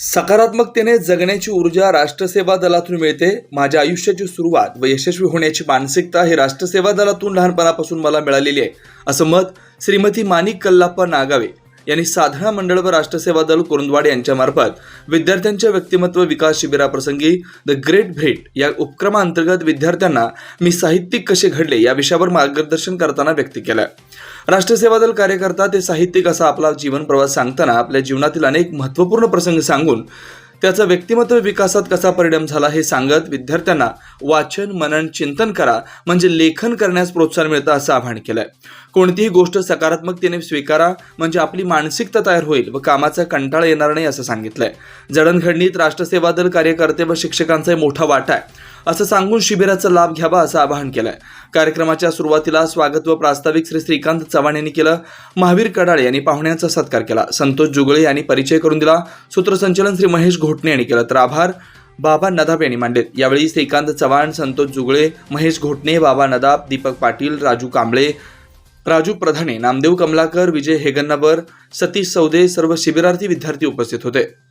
सकारात्मकतेने जगण्याची ऊर्जा राष्ट्रसेवा दलातून मिळते. माझ्या आयुष्याची सुरुवात व यशस्वी होण्याची मानसिकता ही राष्ट्रसेवा दलातून लहानपणापासून मला मिळालेली आहे. असं मत श्रीमती माणिक कल्लाप्पा नागावे यांनी साधना मंडळ व राष्ट्रसेवा दल कुरुंदवाड यांच्यामार्फत विद्यार्थ्यांच्या व्यक्तिमत्व विकास शिबिराप्रसंगी द ग्रेट भेट या उपक्रमाअंतर्गत विद्यार्थ्यांना मी साहित्यिक कसे घडले या विषयावर मार्गदर्शन करताना व्यक्त केलं. राष्ट्रसेवा दल कार्यकर्ता ते साहित्यिक असा आपला जीवन प्रवास सांगताना आपल्या जीवनातील अनेक महत्त्वपूर्ण प्रसंग सांगून त्याचा व्यक्तिमत्व विकासात कसा परिणाम झाला हे सांगत विद्यार्थ्यांना वाचन मनन चिंतन करा म्हणजे लेखन करण्यास प्रोत्साहन मिळतं असं आवाहन केलंय. कोणतीही गोष्ट सकारात्मकतेने स्वीकारा म्हणजे आपली मानसिकता तयार होईल व कामाचा कंटाळा येणार नाही असं सांगितलंय. जडणघडणीत राष्ट्रसेवा दल कार्यकर्ते व शिक्षकांचा मोठा वाटा आहे. असं सांगून शिबिराचा लाभ घ्यावा असं आवाहन केलं कार्यक्रमाच्या सुरुवातीला स्वागत व प्रास्ताविक श्री श्रीकांत चव्हाण यांनी केलं. महावीर कडाळे यांनी पाहुण्यांचा सत्कार केला. संतोष जुगळे यांनी परिचय करून दिला. सूत्रसंचालन श्री महेश घोटणे यांनी केलं. तर आभार. बाबा नदाब यांनी मांडले. यावेळी श्रीकांत चव्हाण संतोष जुगळे महेश घोटणे बाबा नदाब दीपक पाटील राजू कांबळे राजू प्रधाने नामदेव कमलाकर विजय हेगन्नावर सतीश सौदे सर्व शिबिरार्थी विद्यार्थी उपस्थित होते.